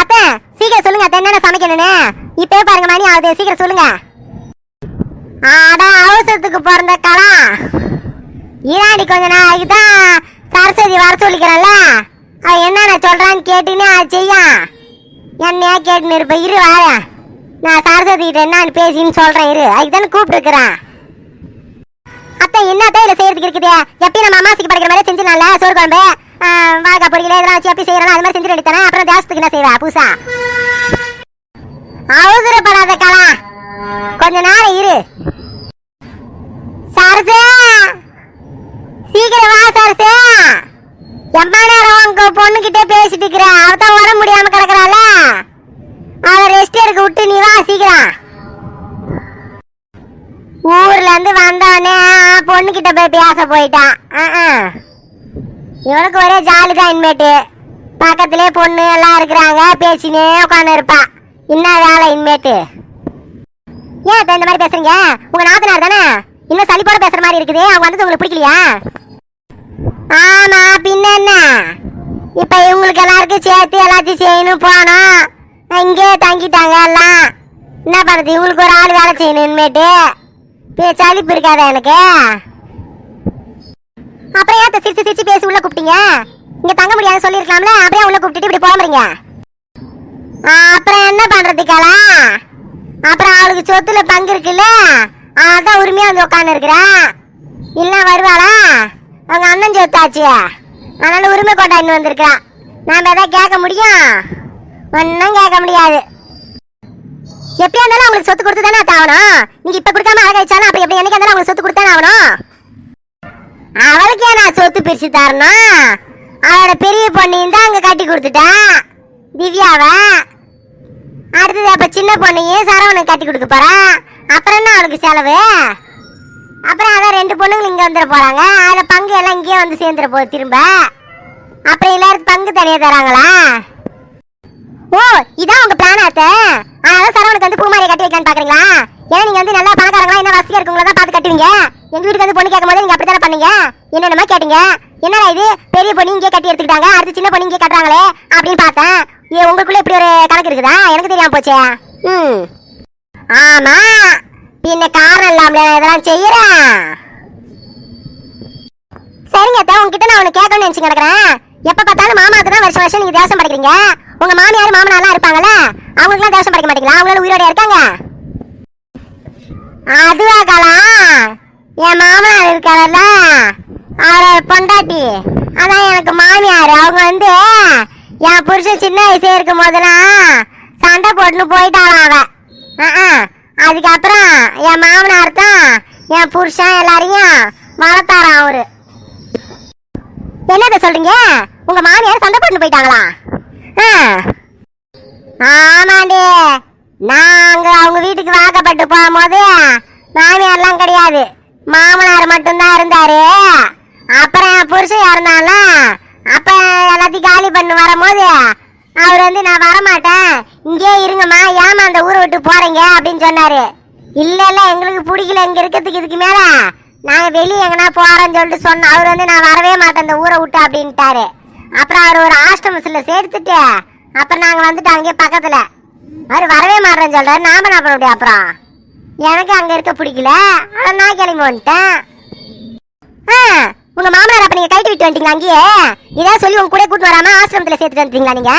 அத்தை சீக்கிரம் சொல்லுங்க அத்தை என்னென்ன சமைக்கணும்னு? இப்பவே பாருங்க மணி ஆகுது. சீக்கிரம் சொல்லுங்க. ஆடா அவசரத்துக்கு பிறந்த கலா. ஈராடி கொஞ்ச நாளைக்கு தான் சரஸ்வதி வர சொல்லிக்கிறேன்ல அவ என்னென்ன சொல்கிறான்னு கேட்டுன்னு அது செய்யா. என்னையா கேட்டுன்னு இருப்ப இரு வரேன் நான் சரஸ்வதி கிட்ட என்னன்னு பேசின்னு சொல்கிறேன் இரு. அதுக்கு தானே கூப்பிட்டுருக்குறேன் அத்தை என்னத்த இதில் செய்யறதுக்கு இருக்குது? எப்பயும் நம்ம அம்மாசிக்கு படைக்கிற மாதிரி செஞ்சிடலாம்ல? சோறு குழம்பு வாழைக்காய் பொரியல இதெல்லாம் வச்சு எப்படி செய்யறோம் அது மாதிரி செஞ்சு எடுத்தானே அப்புறம் தேசத்துக்கு என்ன செய்வா பூசா அவசரப்படாத கலா. கொஞ்ச நேரம் இரு. சரசே! சீக்கிரம் வா சரசு. எம்மா நேரம் உங்க பொண்ணுகிட்டே பேசிட்டு இருக்கிற? அவதான் வர முடியாம கிடக்குறால அவ ரெஸ்ட் எடுக்க விட்டு நீ வா சீக்கிரம். ஊர்ல இருந்து வந்தவனே பொண்ணு கிட்ட போய் பேச போயிட்டான். இவனுக்கு ஒரே ஜாலி தான் இனிமேட்டு பக்கத்திலே பொண்ணு எல்லாம் இருக்கிறாங்க பேசினே உட்காந்து இருப்பா. என்ன வேலை இனிமேட்டு ஏன் இந்த மாதிரி பேசுறீங்க? உங்க நாத்தனார் தானே? இன்னும் சளிப்போட பேசுற மாதிரி இருக்குது. அவங்க வந்தது உங்களுக்கு பிடிக்கலையா? ஆமா பின்ன என்ன இப்ப இவங்களுக்கு எல்லாருக்கும் சேர்த்து எல்லாத்தையும் செய்யணும் போனோம் இங்கே தங்கிட்டாங்க எல்லாம். என்ன பண்றது இவங்களுக்கு ஒரு ஆள் வேலை செய்யணும் இனிமேட்டு. பே- இருக்காதா எனக்கு. அப்புறம் ஏன் சிரிச்சு சிரிச்சு பேசி உள்ள கூப்பிட்டீங்க? இங்க தங்க முடியாது சொல்லிருக்கலாம்ல அப்படியே உள்ள கூப்பிட்டுட்டு இப்படி போகிறீங்க அப்புறம் என்ன பண்றதுக்காளா அப்புறம் அவளுக்கு சொத்துல பங்கு இருக்குல்ல அதான் உரிமையா வந்து உட்காந்து இருக்கிறேன் இல்ல வருவாளா? அவங்க அண்ணன் செத்தாச்சு. அதனால உரிமை கொண்டாடின்னு வந்திருக்கிறான் நாம எதாவது கேட்க முடியும்? ஒன்றும் கேட்க முடியாது. எப்படியா இருந்தாலும் அவங்களுக்கு சொத்து கொடுத்து தானே ஆகணும். நீங்க இப்ப கொடுக்காம அழகாயிச்சாலும் அப்படி எப்படி என்னைக்கு இருந்தாலும் அவங்களுக்கு சொத்து கொடுத்தானே ஆகணும்? அவளுக்கே நான் சொத்து பிரிச்சு தரணும்? அவளோட பெரிய பொண்ணையும் தான் அங்க கட்டி கொடுத்துட்டேன் திவ்யாவை? அடுத்தது அப்ப சின்ன பொண்ணையும் சரவணன் கட்டி கொடுக்க போறேன் அப்புறம் என்ன அவளுக்கு செலவு? அப்புறம் அதான் ரெண்டு பொண்ணுங்களும் இங்கே வந்துட போகிறாங்க அதில் பங்கு எல்லாம் இங்கேயே வந்து சேர்ந்துட போகுது திரும்ப. அப்புறம் எல்லாருக்கும் பங்கு தனியாக தராங்களா? ஓ இதான் உங்கள் பிளான் ஆத்த. அதனால சரவணுக்கு வந்து பூமாரியை கட்டி வைக்கலான்னு பார்க்குறீங்களா ஏன்னா நீங்கள் வந்து நல்லா பணக்காரங்களா என்ன வசதியாக இருக்கவங்களா தான் பார்த்து கட்டுவீங்க? எங்கள் வீட்டுக்கு வந்து பொண்ணு கேட்கும் போது அப்படி தானே பண்ணீங்க? என்னென்னமா கேட்டீங்க. என்னடா இது? பெரிய பொண்ணு இங்கே கட்டி எடுத்துக்கிட்டாங்க. அடுத்து சின்ன பொண்ணு இங்கே கட்டுறாங்களே அப்படின்னு பார்த்தேன். ஏ உங்களுக்குள்ளே இப்படி ஒரு கணக்கு இருக்குதா? எனக்கு தெரியாமல் போச்சே. ம். ஆமாம் பின்ன காரணம் இல்லாமல இதெல்லாம் செய்யறேன் சரிங்க அத்தை உங்ககிட்ட நான் உனக்கு கேட்கணும்னு நினைச்சு கிடக்குறேன். எப்ப பார்த்தாலும் மாமாவுக்கு தான் வருஷம் வருஷம் நீங்க தேவசம் படிக்கிறீங்க. உங்க மாமியார் மாமனாலாம் இருப்பாங்கல்ல அவங்களுக்குலாம் தேவசம் படிக்க மாட்டீங்களா? அவங்களோட உயிரோட இருக்காங்க. அதுவா கலா? என் மாமனார் இருக்காரல்ல? அவரோட பொண்டாட்டி. அதான் எனக்கு மாமியார். அவங்க வந்து என் புருஷன் சின்ன வயசே இருக்கும் போதெல்லாம் சண்டை போட்டுன்னு போயிட்டாளாம் அவன். ஆ. அதுக்கப்புறம் என் மாமனார் தான் என் புருஷன் எல்லாரையும் வளர்த்தாராம் அவரு. என்னத சொல்றீங்க? உங்க மாமியார் சண்டை போட்டு போயிட்டாங்களா? ஆ. ஆமாண்டி. நாங்க அவங்க வீட்டுக்கு வாக்கப்பட்டு போகும்போது மாமியார்லாம் கிடையாது. மாமனார் மட்டும்தான் இருந்தாரு. அப்புறம் என் புருஷன் இறந்தாலும் அப்ப எல்லாத்தையும் காலி பண்ணு வரும்போது அவர் வந்து நான் வரமாட்டேன். இங்கே இருங்கம்மா. ஏமா அந்த ஊரை விட்டு போறீங்க? அப்படின்னு சொன்னாரு. இல்ல இல்ல. எங்களுக்கு பிடிக்கல. இங்க இருக்கிறதுக்கு இதுக்கு மேல. நாங்க வெளியே எங்கன்னா போறோம்னு சொல்லிட்டு சொன்னோம் அவர் வந்து நான் வரவே மாட்டேன். இந்த ஊரை விட்டு அப்படின்ட்டாரு. அப்புறம் அவர் ஒரு ஆஸ்டமஸ்ல சேர்த்துட்டு அப்புறம் நாங்க வந்துட்டு அங்கே பக்கத்துல. அவர் வரவே மாட்டேன்னு சொல்றாரு. நாம என்ன பண்ண அப்புறம்? எனக்கு அங்க இருக்க பிடிக்கல. ஆனா நான் கிளம்பி வந்துட்டேன். ஆ, உங்க மாமனார் அப்ப நீங்க கைட்டு விட்டு வந்துட்டீங்களா அங்கேயே? இதான் சொல்லி உங்க கூட கூட்டு வராம ஆசிரமத்துல சேர்த்துட்டு வந்துட்டீங்களா நீங்க?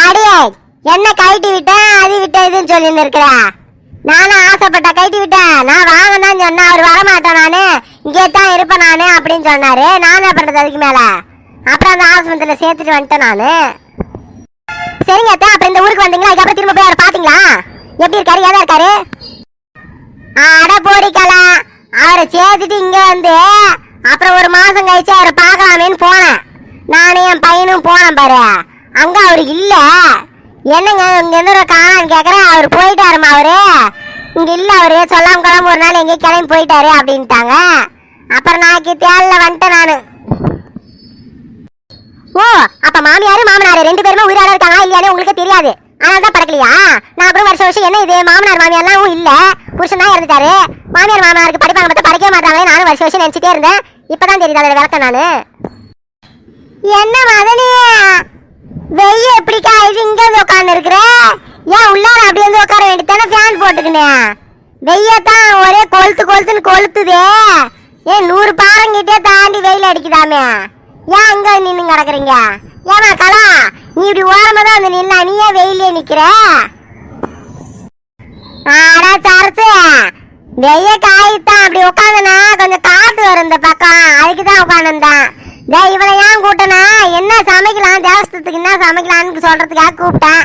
அடியே என்ன கைட்டு விட்டேன் அது விட்ட இதுன்னு சொல்லி இருக்கிற? நானும் ஆசைப்பட்ட கைட்டு விட்டேன் நான் வாங்கினான்னு சொன்னேன் அவர் வரமாட்டேன் நானு. இங்கே தான் இருப்பேன் நானு அப்படின்னு சொன்னாரு. நான் என்ன பண்றது அதுக்கு மேல? அப்புறம் அந்த ஆசிரமத்துல சேர்த்துட்டு வந்துட்டேன் நானு. சரிங்க அத்தை அப்புறம் இந்த ஊருக்கு வந்தீங்களா? அதுக்கப்புறம் திரும்ப போய் அவர் பாத்தீங்களா எப்படி இருக்காரு? ஏதா இருக்காரு? அட போரிக்கலாம் அவரை சேர்த்துட்டு இங்கே வந்து அப்புறம் ஒரு மாதம் கழிச்சு அவரை பார்க்கலாமேன்னு போனேன். நானும் என் பையனும் போனேன் பாரு. அங்கே அவர் இல்லை. என்னங்க இங்கே இருந்து ஒரு காணான்னு கேட்குறேன் அவர் போயிட்டாருமா அவரு. இங்கே இல்லை அவரு. சொல்லாம கொள்ளாம ஒரு நாள் எங்கேயும் கிளம்பி போயிட்டாரு அப்படின்ட்டாங்க. அப்புறம் நாளைக்கு தேலில் வந்துட்டேன் நான். ஓ அப்போ மாமியார் மாமனார் ரெண்டு பேருமே உயிரோட இருக்காங்க இல்லையானே உங்களுக்கு தெரியாது. அதனால தான் பறக்கலையா? நான் கூட வருஷம் வருஷம் என்ன இது? மாமனார் மாமியார்லாம் இல்ல. புருஷன் தான் இறந்துட்டாரு. மாமியார் மாமனாருக்கு படிப்பாங்க மட்டும் படிக்கவே மாட்டாங்களே. நானும் வருஷம் வருஷம் நினைச்சிட்டே இருந்தேன். இப்பதான் தெரியுது அதோட விளக்கம் நானு. என்ன மதனி? வெய்ய எப்படி காயுது இங்க வந்து உட்கார்ந்து இருக்கிற? ஏன் உள்ளார அப்படி வந்து உட்கார வேண்டியதானே ஃபேன் போட்டுக்கினேன் வெய்யத்தான் ஒரே கொளுத்து கொளுத்துன்னு கொளுத்துதே. ஏன் நூறு பாரங்கிட்டே தாண்டி வெயில் அடிக்குதாமே? ஏன் அங்க நின்று கிடக்குறீங்க? ஏமா கலா நீ இப்படி ஓரமா தான் வந்து நின்னா. நீ ஏன் வெயிலே நிக்கிற? ஆடா சரசு. வெய்ய காய்த்தான்? அப்படி உட்காந்தனா கொஞ்சம் காத்து வரும் இந்த பக்கம். அதுக்கு தான் உட்காந்துருந்தேன் டே இவனை ஏன் கூட்டனா? என்ன சமைக்கலாம்? தேவஸ்தத்துக்கு என்ன சமைக்கலாம்னு சொல்றதுக்காக கூப்பிட்டேன்.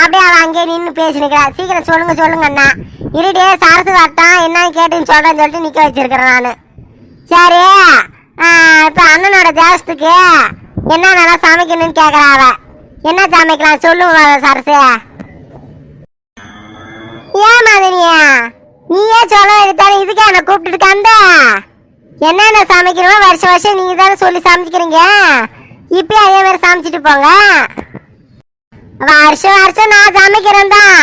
அப்படியே அவன் அங்கேயே நின்று பேசினுக்கிறா சீக்கிரம் சொல்லுங்க சொல்லுங்க அண்ணா. இருடே சரசு வரட்டான் என்னன்னு கேட்டுன்னு சொல்றேன்னு சொல்லிட்டு நிக்க வச்சிருக்கிறேன் நான். சரி. இப்போ அண்ணனோட தேவஸ்துக்கு என்ன நல்லா சமைக்கணும்னு கேட்குறா அவ. என்ன சமைக்கலாம் சொல்லுங்க சரசு. ஏன் மாதிரியா நீயே சொல்ல எடுத்தாலும் இதுக்கே என்ன கூப்பிட்டுட்டு கந்த என்னென்ன சமைக்கிறோமோ வருஷம் வருஷம் நீங்க தானே சொல்லி சமைக்கிறீங்க இப்பயே அதே மாதிரி சமைச்சிட்டு போங்க. வருஷம் வருஷம் நான் சமைக்கிறேன் தான்.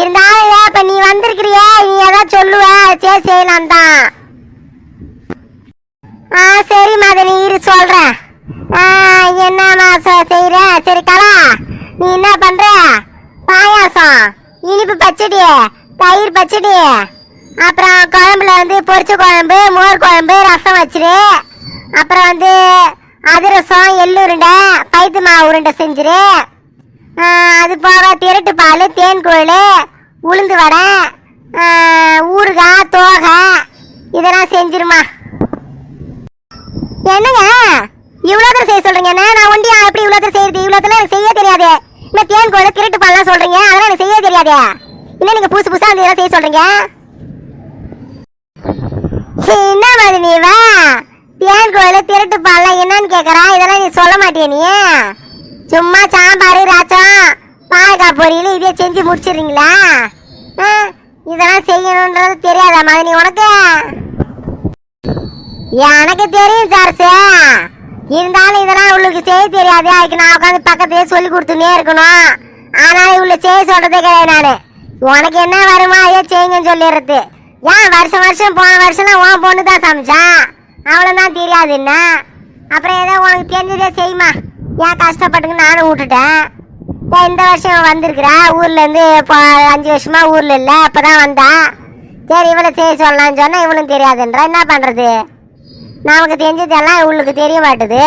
இருந்தாலும் இப்ப நீ வந்திருக்கிறியே? நீ ஏதாவது சொல்லுவ சரி செய்யலாம் தான் ஆ சரி மதனி இரு சொல்றேன். பாயாசம் செ- சரி கலா. நீ என்ன பண்ற? பாயாசம். இனிப்பு பச்சடி தயிர் பச்சடி. அப்புறம் குழம்புல வந்து பொரிச்ச குழம்பு மோர் குழம்பு ரசம் வச்சிரு. அப்புறம் வந்து அதிரசம் எள்ளு உருண்டை பைத்து மாவு உருண்டை செஞ்சிரு. அது போக திரட்டு பால் தேன் கோயில் உளுந்து வடை ஊறுகாய் தோகை. இதெல்லாம் செஞ்சிருமா என்னங்க இவ்வளோ செய்ய சொல்றீங்க? நான் ஒண்டியா எப்படி இவ்வளோ தூரம் செய்யறது? இவ்வளோ தூரம் எனக்கு செய்ய தெரியாது. இந்த தேன் கோயில் திருட்டு பால்லாம் சொல்றீங்க? அதெல்லாம் எனக்கு செய்ய தெரியாது. இன்னும் நீங்க புதுசு புதுசா அந்த இதெல்லாம் செய்ய சொல்றீங்க? என்ன மாதிரி நீ வா தேன் கோயில் திருட்டு பால்லாம் என்னன்னு கேட்குறா இதெல்லாம் நீ சொல்ல மாட்டிய நீ? சும்மா சாம்பார் ராச்சம் பாலக்காய் பொரியல் இதே செஞ்சு முடிச்சிடுறீங்களா? இதெல்லாம் செய்யணுன்றது தெரியாதா மாதிரி உனக்கு? எனக்கு தெரியும் சார் சார் இருந்தாலும் இதெல்லாம் இவளுக்கு செய்ய தெரியாது. அதுக்கு நான் உட்காந்து பக்கத்துலேயே சொல்லி கொடுத்துனே இருக்கணும். ஆனால் இவ்வளோ செய்ய சொல்கிறதே கிடையாது நான். உனக்கு என்ன வருமா? அதே செய்யுங்கன்னு சொல்லிடுறது. ஏன் வருஷம் வருஷம் போன வருஷம்லாம் உன் பொண்ணு தான் சமைச்சான் அவ்வளோதான் தெரியாது என்ன? அப்புறம் ஏதோ உனக்கு தெரிஞ்சதே செய்யுமா ஏன் கஷ்டப்பட்டுக்கு நானும் விட்டுட்டேன். ஏன் இந்த வருஷம் வந்திருக்கிறா ஊர்லேருந்து இப்போ அஞ்சு வருஷமாக ஊரில் இல்லை அப்பதான் வந்தா. சரி இவளை செய்ய சொல்லலாம்னு சொன்னால் இவளும் தெரியாதுன்றா. என்ன பண்ணுறது நமக்கு தெரிஞ்சதெல்லாம் உங்களுக்கு தெரிய மாட்டுது.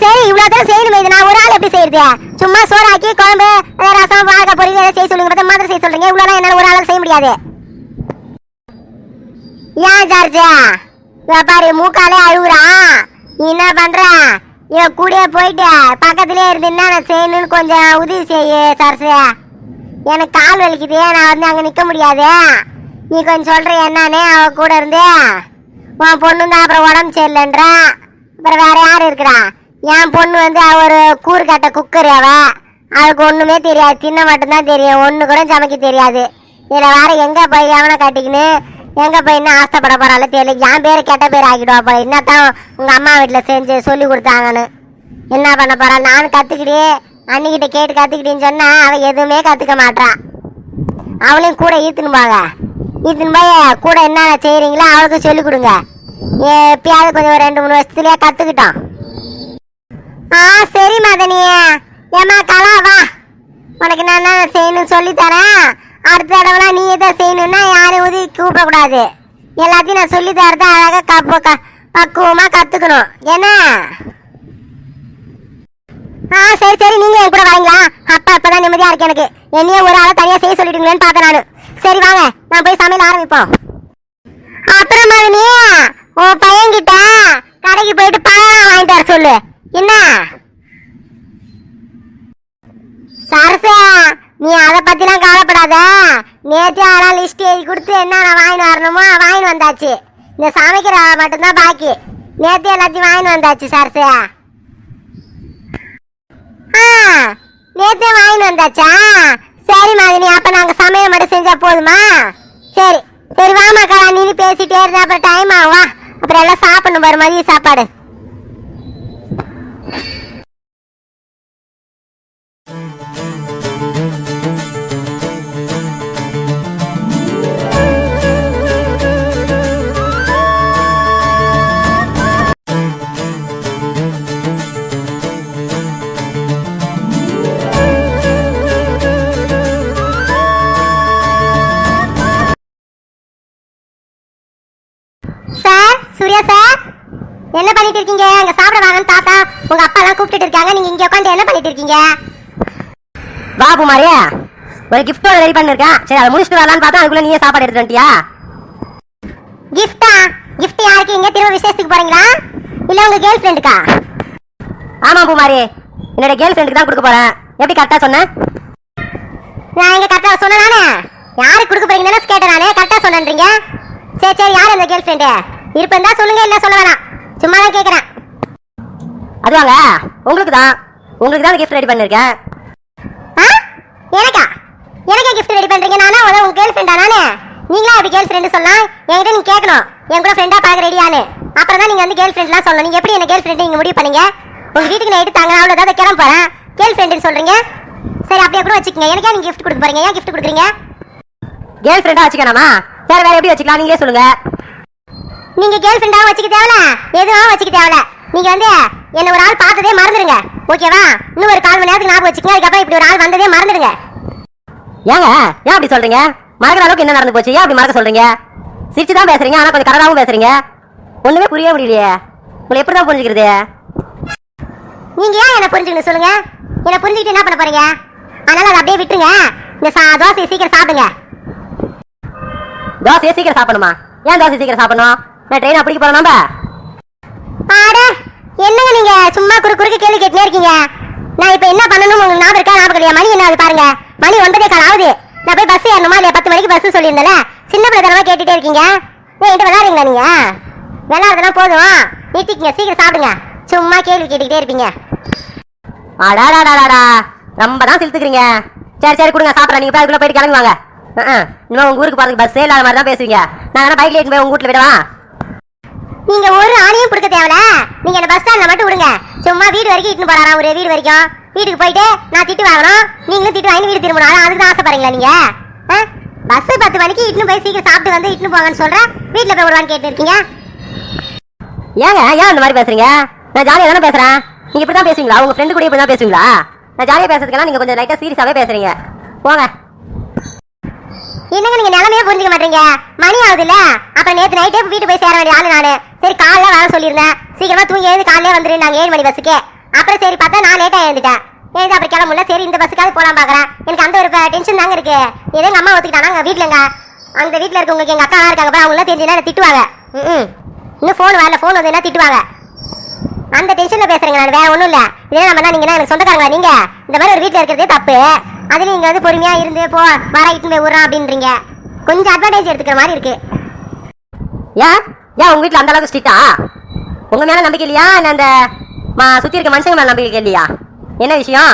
சரி இவ்வளோ தூரம் செய்யணுமே இது நான் ஒரு ஆள் எப்படி செய்யறது? சும்மா சோறாக்கி குழம்பு ரசம் வாழை பொரியல் எதாவது செய்ய சொல்லுங்க பார்த்தா மாதிரி செய்ய சொல்றீங்க இவ்வளோலாம் என்னால் ஒரு ஆளால் செய்ய முடியாது. ஏன் ஜார்ஜா? இவ பாரு மூக்காலே அழுகுறா நீ என்ன பண்ற? இவ கூடயே போயிட்டு பக்கத்துலயே இருந்து என்ன நான் செய்யணும்னு கொஞ்சம் உதவி செய்ய சார்ஜு. எனக்கு கால் வலிக்குது நான் வந்து அங்க நிற்க முடியாது. நீ கொஞ்சம் சொல்கிற என்னன்னு அவ கூட இருந்து. உன் பொண்ணு தான் அப்புறம் உடம்பு சரியில்லைன்றா? அப்புறம் வேற யார் இருக்கிறா? என் பொண்ணு வந்து அவ ஒரு கூறு கட்ட குக்கர் அவ. அவளுக்கு ஒண்ணுமே தெரியாது. தின்ன மட்டும்தான் தெரியும். ஒண்ணு கூட சமைக்க தெரியாது. இதுல வேற எங்க போய் அவனை கட்டிக்கின்னு எங்க போய் என்ன ஆசைப்பட போறாளோ தெரியல. என் பேரு கெட்ட பேர் ஆக்கிடுவா போல. என்னத்தான் உங்க அம்மா வீட்டுல செஞ்சு சொல்லி கொடுத்தாங்கன்னு. என்ன பண்ண போறா? நானும் கத்துக்கிட்டே அன்னிக்கிட்ட கேட்டு கத்துக்கிட்டேன்னு சொன்னா அவள் எதுவுமே கத்துக்க மாட்றான் அவளையும் கூட ஈத்துன்னு போங்க. ஈத்துன்னு போய் கூட என்னென்ன செய்கிறீங்களோ அவளுக்கு சொல்லிக் கொடுங்க. ஏ- எப்பயாவது கொஞ்சம் ஒரு ரெண்டு மூணு வருஷத்துலயே கற்றுக்கிட்டான் ஆ சரி மதனி ஏமா கலா வா. உனக்கு நான் என்ன செய்யணும்னு சொல்லி தரேன் அடுத்த தடவைலாம் நீ எதை செய்யணும்னா யாரையும் உதவி கூப்பிடக்கூடாது. எல்லாத்தையும் நான் சொல்லி தரத அழகா கப்பு க பக்குவமா கத்துக்கணும். என்ன? ஆ சரி சரி. நீங்க என் கூட வரீங்களா? அப்பா அப்பதான் நிம்மதியா இருக்கு எனக்கு. என்னையே ஒரு ஆளை தனியா செய்ய சொல்லிட்டீங்களேன்னு பார்த்தேன் நான். சரி வாங்க நான் போய் சமையல் ஆரம்பிப்போம். அப்புறம் மதனி உன் பையன்கிட்ட கடைக்கு போயிட்டு பழம் வாங்கிட்டு வர சொல்லு. என்ன? சரசா நீ அதை பத்திலாம் கவலைப்படாத. நேற்று யாரா லிஸ்ட் எழுதி கொடுத்து என்ன நான் வாங்கிட்டு வரணுமோ வாங்கிட்டு வந்தாச்சு. இந்த சமைக்கிற மட்டும்தான் பாக்கி. நேற்று எல்லாத்தையும் வாங்கிட்டு வந்தாச்சு சரசா. ஆ நேத்தே வாங்கிட்டு வந்தாச்சா? சரி மாதிரி அப்ப நாங்க சமையல் மட்டும் செஞ்சா போதுமா? சரி. சரி வாமாக்கா நீ பேசிட்டே இருந்தா அப்புறம் டைம் ஆகும். அப்புறம் எல்லாம் சாப்பிடணும் பாரு மதிய சாப்பாடு. என்ன இருக்கீங்க அங்க சாப்பிட வாங்கன்னு தாத்தா உங்க அப்பா எல்லாம் கூப்பிட்டுட்டு இருக்காங்க. நீங்க இங்க உட்காந்து என்ன பண்ணிட்டு இருக்கீங்க? வா குமாரி ஒரு கிஃப்டோட ரெடி பண்ணிருக்கேன். சரி அதை முடிச்சுட்டு வரலான்னு பார்த்தா அதுக்குள்ள நீயே சாப்பாடு எடுத்துட்டு வந்துட்டியா? கிஃப்டா கிஃப்ட் யாருக்கு? இங்க திரும்ப விசேஷத்துக்கு போறீங்களா? இல்ல உங்க கேர்ள் ஃப்ரெண்டுக்கா ஆமா குமாரி என்னோட கேர்ள் ஃப்ரெண்டுக்கு தான் கொடுக்க போறேன். எப்படி கரெக்டா சொன்னேன் நான் எங்க கரெக்டா சொன்னேன் யாருக்கு கொடுக்க போறீங்கன்னு கேட்டேன் நானே. கரெக்டா சொன்னேன்றீங்க. சரி சரி யார் அந்த கேர்ள் ஃப்ரெண்டு இருப்பா சொல்லுங்க இல்ல சொல்ல வேணாம். சும்மா தான் கேக்குறேன். அது வாங்க உங்களுக்கு தான் உங்களுக்கு தான் கிஃப்ட் ரெடி பண்ணிருக்கேன். ஆ? எனக்கா? எனக்கே gift ரெடி பண்றீங்க நானா? உதவ உங்க கேர்ள் ஃப்ரெண்டா நானே? நீங்களா அப்படி கேர்ள் ஃப்ரெண்டு சொல்லலாம்? என்கிட்ட நீங்க கேட்கணும். என் கூட ஃப்ரெண்டா பார்க்க ரெடியானு அப்புறம் தான் நீங்க வந்து கேர்ள் ஃப்ரெண்ட்லாம் சொல்லணும். நீங்க எப்படி என்ன கேர்ள் ஃப்ரெண்டு நீங்க முடிவு பண்ணீங்க? உங்க வீட்டுக்கு நைட்டு தாங்க அவ்வளவுதான் கிளம்ப போறேன். கேர்ள் ஃப்ரெண்டுன்னு சொல்றீங்க? சரி அப்படியே கூட வச்சுக்கோங்க. எனக்கே நீங்க gift கொடுக்க போறீங்க? ஏன் gift கொடுக்குறீங்க? கேர்ள் ஃப்ரெண்டா வச்சுக்கலாமா வேற வேற எப்படி வச்சுக்கலாம்? நீங்களே சொல்லுங்க. நீங்க கேர்ள் ஃப்ரெண்டாவும் வச்சுக்க தேவையில்ல எதுவும் வச்சுக்க தேவையில்ல நீங்க வந்து என்ன ஒரு ஆள் பார்த்ததே மறந்துடுங்க. ஓகேவா? இன்னும் ஒரு கால் மணி நேரத்துக்கு ஞாபகம் வச்சுக்கோங்க. அதுக்கப்புறம் இப்படி ஒரு ஆள் வந்ததே மறந்துடுங்க. ஏங்க ஏன் அப்படி சொல்றீங்க? மறக்கிற அளவுக்கு என்ன நடந்து போச்சு? ஏன் அப்படி மறக்க சொல்றீங்க? சிரிச்சு தான் பேசுறீங்க ஆனா கொஞ்சம் கலராவும் பேசுறீங்க. ஒண்ணுமே புரியவே முடியலையே. உங்களை எப்படி தான் புரிஞ்சுக்கிறது? நீங்க ஏன் என்ன புரிஞ்சுக்கணும் சொல்லுங்க? என்ன புரிஞ்சுக்கிட்டு என்ன பண்ண போறீங்க? அதனால அதை அப்படியே விட்டுருங்க. இந்த சா தோசையை சீக்கிரம் சாப்பிடுங்க. தோசையை சீக்கிரம் சாப்பிடணுமா? ஏன் தோசை சீக்கிரம் சாப்பிடணும்? நான் ட்ரெயின் அப்படிக்கு போறேன் நம்ப ஆட என்னங்க நீங்க சும்மா குறு குறுக்கு கேள்வி கேட்டுனே இருக்கீங்க? நான் இப்போ என்ன பண்ணணும் உங்களுக்கு ஞாபகம் இருக்கா ஞாபகம் இல்லையா? மணி என்ன ஆகுது பாருங்க. மணி ஒன்பதே கால் ஆகுது. நான் போய் பஸ் ஏறணுமா இல்லையா? பத்து மணிக்கு பஸ் சொல்லியிருந்தேன்ல. சின்ன பிள்ளை தரமா கேட்டுட்டே இருக்கீங்க? ஏன் என்கிட்ட விளாடுறீங்களா நீங்க? விளாடுறதுனா போதும். நிறுத்திக்கங்க சீக்கிரம் சாப்பிடுங்க. சும்மா கேள்வி கேட்டுக்கிட்டே இருப்பீங்க. அடாடாடாடா ரொம்ப தான் செலுத்துக்கிறீங்க சரி சரி கொடுங்க சாப்பிட்றேன். நீங்க போய் அதுக்குள்ள போயிட்டு கிளம்பி வாங்க. அஹ், உங்க ஊருக்கு போறதுக்கு பஸ்ஸே இல்லாத மாதிரி தான் பேசுவீங்க. நான் வேணா பைக்ல போய் உங்க வீட்டுல விடவா நீங்க ஒரு ஆணையும் கொடுக்க தேவையில்ல நீங்க அந்த பஸ் ஸ்டாண்ட்ல மட்டும் விடுங்க. சும்மா வீடு வரைக்கும் இட்டுன்னு போறாராம் ஒரு வீடு வரைக்கும்? வீட்டுக்கு போயிட்டு நான் திட்டு வாங்கணும். நீங்களும் திட்டு வாங்கி வீடு திரும்பணும். அதுக்கு தான் ஆசைப்படுறீங்களா நீங்க? பஸ் பத்து மணிக்கு இட்டுன்னு போய் சீக்கிரம் சாப்பிட்டு வந்து இட்டுன்னு போங்கன்னு சொல்றேன் வீட்டுல போய் விடுவான்னு கேட்டு இருக்கீங்க. ஏங்க ஏன் அந்த மாதிரி பேசுறீங்க? நான் ஜாலியாக தானே பேசுறேன். நீங்க இப்படி தான் பேசுவீங்களா? உங்க ஃப்ரெண்டு கூட இப்படி தான் பேசுவீங்களா? நான் ஜாலியாக பேசுறதுக்கெல்லாம் நீங்க கொஞ்சம் லைட்டா சீரியஸாவே பேசுறீங்க. போங்க. என்னங்க நீங்க நிலமையே புரிஞ்சுக்க மாட்டீங்க? மணி ஆகுதுல்ல? அப்ப நேத்து நைட்டே வீட்டு போய் சேர வேண்டிய ஆளு நானு. சரி காலைல வர சொல்லியிருந்தேன். சீக்கிரமா தூங்கி எழுந்து காலையில வந்துரு. நாங்க ஏழு மணி பஸ்ஸுக்கு. அப்புறம் சரி பார்த்தா நான் லேட்டா எழுந்துட்டேன். எழுந்து அப்புறம் கிளம்புல சரி இந்த பஸ்ஸுக்காவது போலாம் பாக்குறேன். எனக்கு அந்த ஒரு டென்ஷன் தாங்க இருக்கு. ஏதோ எங்க அம்மா ஒத்துக்கிட்டாங்க வீட்டுலங்க அந்த வீட்டுல இருக்கவங்களுக்கு எங்க அக்கா இருக்காங்க பாரு, அவங்க தெரிஞ்சுனா திட்டுவாங்க. ம் இன்னும் ஃபோன் வரல. ஃபோன் வந்து திட்டுவாங்க. அந்த டென்ஷன்ல பேசுறேங்க நான். வேற ஒண்ணும் இல்ல. இதே நம்ம தான் நீங்க என்ன எனக்கு சொந்தக்காரங்களா நீங்க? இந்த மாதிரி ஒரு வீட்டில் இருக்கிறதே தப்பு. அதுல நீங்க வந்து பொறுமையா இருந்து போ வர இட்டுன்னு போய் விடுறோம் அப்படின்றீங்க. கொஞ்சம் அட்வான்டேஜ் எடுத்துக்கிற மாதிரி இருக்கு. ஏன் ஏன் உங்க வீட்டில் அந்த அளவுக்கு ஸ்ட்ரிக்டா உங்க மேல நம்பிக்கை இல்லையா? இல்லை அந்த மா சுத்தி இருக்க மனுஷங்க மேல நம்பிக்கை இல்லையா? என்ன விஷயம்?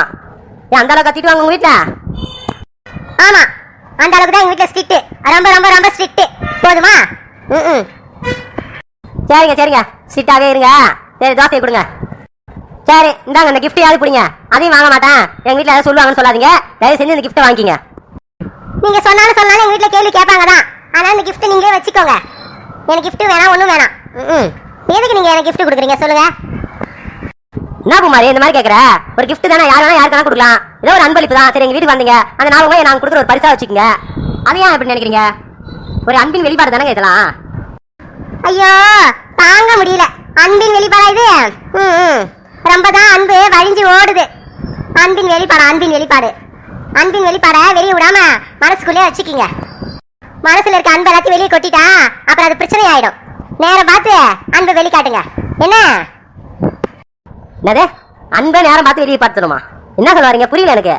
ஏன் அந்த அளவுக்கு கத்திட்டு வாங்க உங்க வீட்டில் ஆமா அந்த அளவுக்கு தான் எங்க வீட்ல ஸ்ட்ரிக்ட் ரொம்ப ரொம்ப ரொம்ப ஸ்ட்ரிக்ட் போதுமா? ம் சரிங்க சரிங்க. ஸ்ட்ரிக்டாகவே இருங்க. சரி தோசையை கொடுங்க. சரி இந்தாங்க இந்த gift யாவது பிடிங்க. அதையும் வாங்க மாட்டேன். எங்க வீட்டில் எதாவது சொல்லுவாங்கன்னு சொல்லாதீங்க. தயவு செஞ்சு இந்த கிஃப்ட்டை வாங்கிங்க நீங்க சொன்னாலும் சொன்னாலும் எங்க வீட்டில் கேள்வி கேட்பாங்க தான். ஆனா இந்த கிஃப்ட் நீங்களே வச்சுக்கோங்க. எனக்கு கிஃப்ட் வேணாம் ஒண்ணும் வேணாம். ம் எதுக்கு நீங்க எனக்கு கிஃப்ட் கொடுக்குறீங்க? சொல்லுங்க. என்ன குமாரி இந்த மாதிரி கேட்குற ஒரு கிஃப்ட் தானே யார் வேணா யாருக்கு கொடுக்கலாம். ஏதோ ஒரு அன்பளிப்பு தான். சரி எங்க வீட்டுக்கு வந்தீங்க. அந்த நாலு ரூபாய் நான் கொடுக்குற ஒரு பரிசா வச்சுக்கோங்க. அதை ஏன் எப்படி நினைக்கிறீங்க? ஒரு அன்பின் வெளிப்பாடு தானே இதெல்லாம்? ஐயோ தாங்க முடியல. அன்பின் வெளிப்பாடா இது? ம், ம். ரொம்ப தான் அன்பு வழிஞ்சு ஓடுது. அன்பின் வெளிப்பாடு அன்பின் வெளிப்பாடு. அன்பின் வெளிப்பாடை வெளியே விடாம மனசுக்குள்ளே வச்சுக்கிங்க. மனசுல இருக்க அன்பு எல்லாத்தையும் வெளியே கொட்டிட்டா அப்புறம் அது பிரச்சனை ஆயிடும் நேரம் பார்த்து அன்பை வெளிக்காட்டுங்க என்ன? என்னது? அன்பை நேரம் பார்த்து வெளியே பார்த்துணுமா என்ன சொல்ல வரீங்க? புரியல எனக்கு.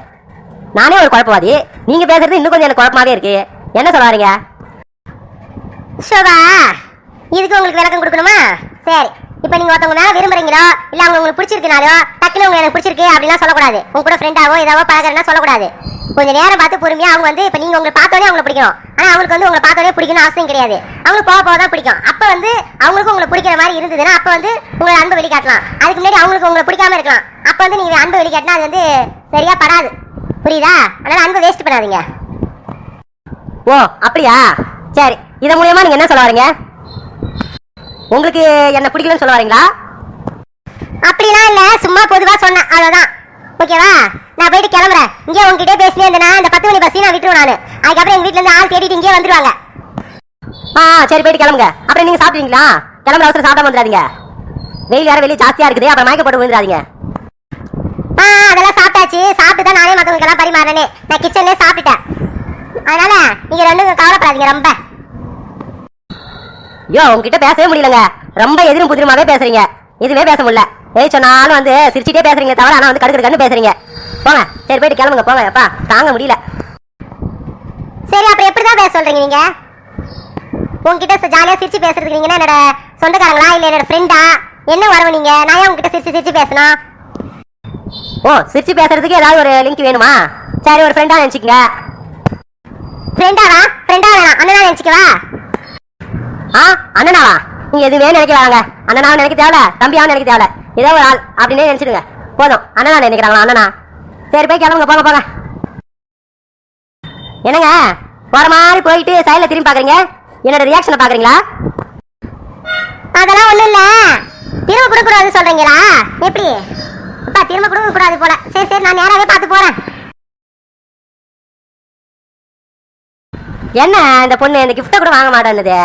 நானே ஒரு குழப்பவாதி. நீங்க பேசுறது இன்னும் கொஞ்சம் எனக்கு குழப்பமாவே இருக்கு. என்ன சொல்ல வரீங்க? ஷோபா இதுக்கு உங்களுக்கு விளக்கம் கொடுக்கணுமா? சரி. இப்போ நீங்க ஒருத்தவங்க மேல விரும்புறீங்களோ இல்ல அவங்க உங்களுக்கு பிடிச்சிருக்குனாலோ டக்குனு உங்க எனக்கு பிடிச்சிருக்கு அப்படிலாம் சொல்லக்கூடாது. உங்க கூட ஃப்ரெண்டாவோ ஏதாவோ பழகிறனா சொல்லக்கூடாது. கொஞ்சம் நேரம் பார்த்து பொறுமையா அவங்க வந்து இப்போ நீங்க உங்களை பார்த்தோன்னே அவங்களை பிடிக்கணும். ஆனா அவங்களுக்கு வந்து உங்களை பார்த்தோன்னே பிடிக்கணும் அவசியம் கிடையாது. அவங்களுக்கு போக போக தான் பிடிக்கும். அப்ப வந்து அவங்களுக்கும் உங்களை பிடிக்கிற மாதிரி இருந்ததுன்னா அப்ப வந்து உங்களை அன்பு வெளிக்காட்டலாம். அதுக்கு முன்னாடி அவங்களுக்கு உங்களை பிடிக்காம இருக்கலாம். அப்ப வந்து நீங்க அன்பு வெளிக்காட்டினா அது வந்து சரியா படாது. புரியுதா? அதனால அன்பை வேஸ்ட் பண்ணாதீங்க. ஓ அப்படியா? சரி. இதன் மூலியமா நீங்க என்ன சொல்ல வரீங்க? உங்களுக்கு என்ன பிடிக்கலன்னு சொல்ல வரீங்களா? அப்படிலாம் இல்ல சும்மா பொதுவா சொன்னேன் அவ்வளவுதான். ஓகேவா? நான் போயிட்டு கிளம்புறேன். இங்கே உங்ககிட்ட பேசினே இருந்தேனா இந்த பத்து மணி பஸ் நான் விட்டுருவேன் நான். அதுக்கப்புறம் எங்க வீட்ல இருந்து ஆள் தேடிட்டு இங்கே வந்துருவாங்க. ஆ சரி போயிட்டு கிளம்புங்க. அப்புறம் நீங்க சாப்பிட்டீங்களா கிளம்புற அவசரம் சாப்பிடாம வந்துடாதீங்க. வெயில் வேற வெளியே ஜாஸ்தியா இருக்குது அப்புறம் மயக்க போட்டு விழுந்துடாதீங்க. ஆ அதெல்லாம் சாப்பிட்டாச்சு. சாப்பிட்டு தான் நானே மற்றவங்களுக்கு எல்லாம் பரிமாறினே நான் கிச்சன்லேயே சாப்பிட்டுட்டேன். அதனால நீங்க ரெண்டும் கவலைப்படாதீங்க ரொம்ப. ஐயோ உங்ககிட்ட பேசவே முடியலங்க. ரொம்ப எதிரும் புதிருமாவே பேசுறீங்க. இதுவே பேச முடியல. எது சொன்னாலும் வந்து சிரிச்சிட்டே பேசுறீங்க தவிர ஆனா வந்து கடுக்கடுக்கன்னு பேசுறீங்க. போங்க. சரி போயிட்டு கிளம்புங்க. போங்க. அப்பா தாங்க முடியல. சரி அப்புறம் எப்படி தான் பேச சொல்றீங்க நீங்க? உங்ககிட்ட ஜாலியாக சிரிச்சு பேசுறதுக்கு நீங்க என்ன என்னோட சொந்தக்காரங்களா இல்லை என்னோட ஃப்ரெண்டா என்ன வரவு நீங்க? நான் ஏன் உங்ககிட்ட சிரிச்சு சிரிச்சு பேசணும்? ஓ சிரிச்சு பேசுறதுக்கு ஏதாவது ஒரு லிங்க் வேணுமா? சரி ஒரு ஃப்ரெண்டா நினைச்சுக்கங்க. ஃப்ரெண்டாவா ஃப்ரெண்டா வேணாம். அண்ணனா நினச்சிக்கவா? ஆ அண்ணனாவா? நீங்க எதுவுமே நினைக்க வேணாங்க. அண்ணனாவும் நினைக்க தேவையில்ல தம்பியாவும் நினைக்க தேவையில்ல. ஏதோ ஒரு ஆள் அப்படின்னே நினைச்சிடுங்க. போதும். அண்ணனா நினைக்கிறாங்களா அண்ணனா? சரி போய் கிளம்புங்க போங்க போங்க. என்னங்க? போற மாதிரி போயிட்டு சைடில் திரும்பி பாக்குறீங்க? என்னோட ரியாக்ஷனை பாக்குறீங்களா? அதெல்லாம் ஒண்ணும் இல்ல. திரும்ப கொடுக்க கூடாது சொல்றீங்களா? எப்படி? அப்பா திரும்ப கொடுக்க கூடாது போல. சரி சரி நான் நேராவே பார்த்து போறேன். என்ன இந்த பொண்ணு இந்த கிஃப்ட்டை கூட வாங்க மாட்டேன்னுது?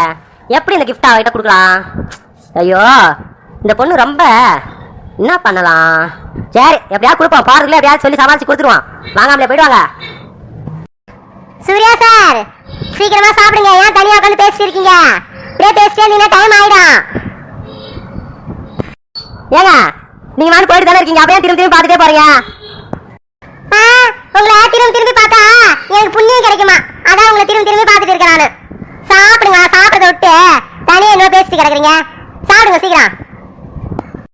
எப்படி இந்த கிஃப்ட் அவகிட்ட கொடுக்கலாம்? ஐயோ இந்த பொண்ணு ரொம்ப என்ன பண்ணலாம்? சரி எப்படியாவது கொடுப்போம். போறதுக்குள்ள எப்படியாவது சொல்லி சமாளிச்சு கொடுத்துருவான் வாங்காமலே போயிடுவாங்க. சூர்யா சார் சீக்கிரமா சாப்பிடுங்க. ஏன் தனியா உட்காந்து பேசிட்டு இருக்கீங்க? இப்படியே பேசிட்டே இருந்தீங்கன்னா டைம் ஆயிடும். ஏங்க நீங்க மாதிரி போயிட்டு தானே இருக்கீங்க. அப்படியே திரும்பி திரும்பி பார்த்துட்டே போறீங்க. உங்களை திரும்பி திரும்பி பார்த்தா எனக்கு புண்ணியம் கிடைக்குமா? அதான் உங்களை திரும்பி திரும்பி பார்த்துட்டு இருக்கேன் நானு. சாப்பிடுங்க சாப்பிடுறத விட்டு தனியா என்ன பேசிட்டு கிடக்குறீங்க. சாப்பிடுங்க சீக்கிரம்.